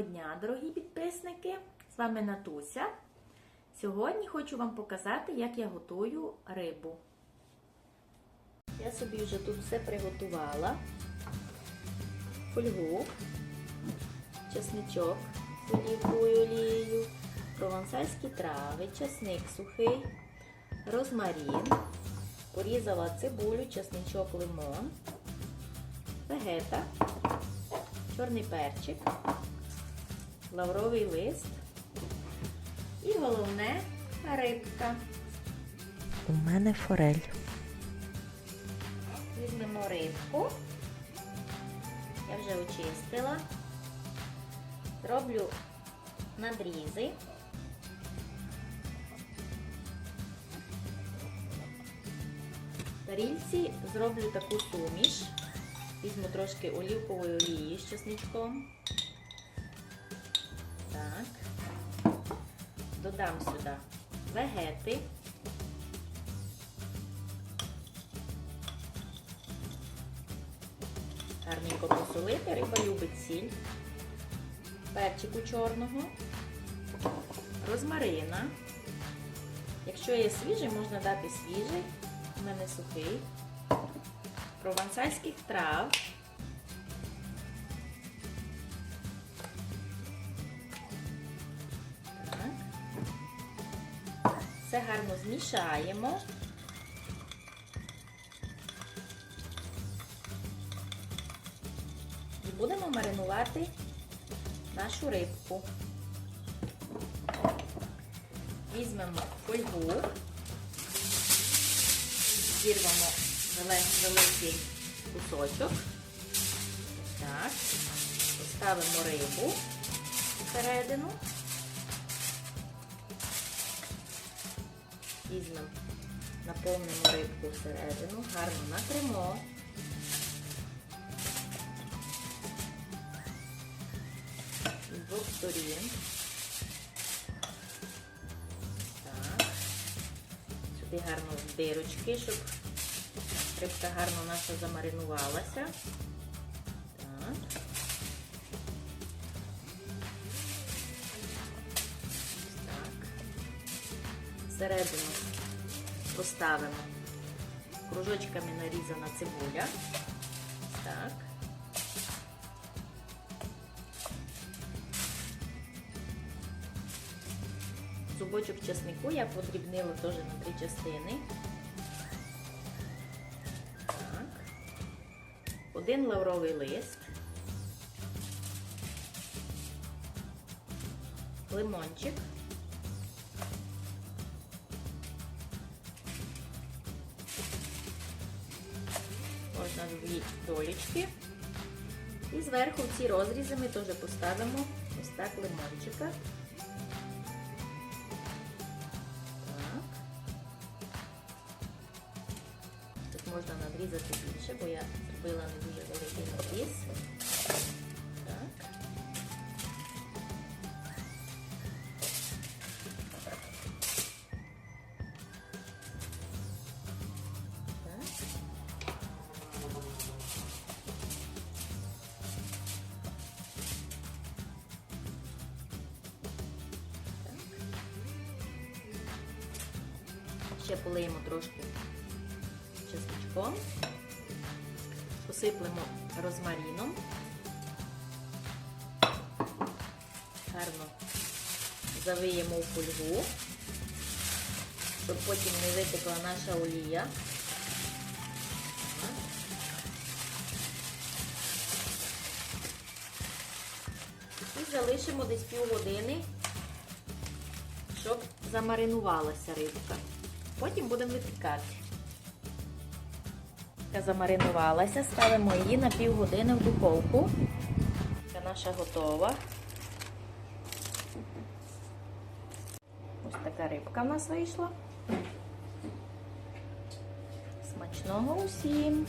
Доброго дня, дорогі підписники! З вами Натуся. Сьогодні хочу вам показати, як я готую рибу. Я собі вже тут все приготувала. Фольгу, чесничок з олівковою олією, провансальські трави, чесник сухий, розмарін, порізала цибулю, чесничок, лимон, вегета, чорний перчик, лавровий лист і головне рибка. У мене форель. Візьмемо рибку. Я вже очистила. Роблю надрізи. В тарільці зроблю таку суміш. Візьму трошки олівкової олії з чесничком. Так. Додам сюди вегети. Гарненько посолити, риба любить сіль, перчику чорного, розмарина. Якщо є свіжий, можна дати свіжий, у мене сухий, провансальських трав. Все гарно змішаємо. І будемо маринувати нашу рибку. Візьмемо фольгу, зірвемо великий кусочок. Так, поставимо рибу всередину. Візьмемо, наповнимо рибку всередину, гарно накримо. з двох сторін. Так. Сюди гарно в дирочки, щоб рибка гарно наша замаринувалася. Всередину поставимо кружочками нарізана цибуля. Так. Зубочок чеснику я подрібнила теж на три частини. Так. Один лавровий лист. Лимончик. Можна дві долічки. І зверху ці розрізи ми теж поставимо ось так лимончика. Тут можна надрізати більше, бо я зробила не дуже великий надріз. Ще полиємо трошки чесночком, посиплемо розмаріном, гарно завиємо у фольгу, щоб потім не витекла наша олія. І залишимо десь півгодини, щоб замаринувалася рибка. Потім будемо випікати. Замаринувалася, ставимо її на півгодини в духовку. Це наша готова. Ось така рибка в нас вийшла. Смачного усім!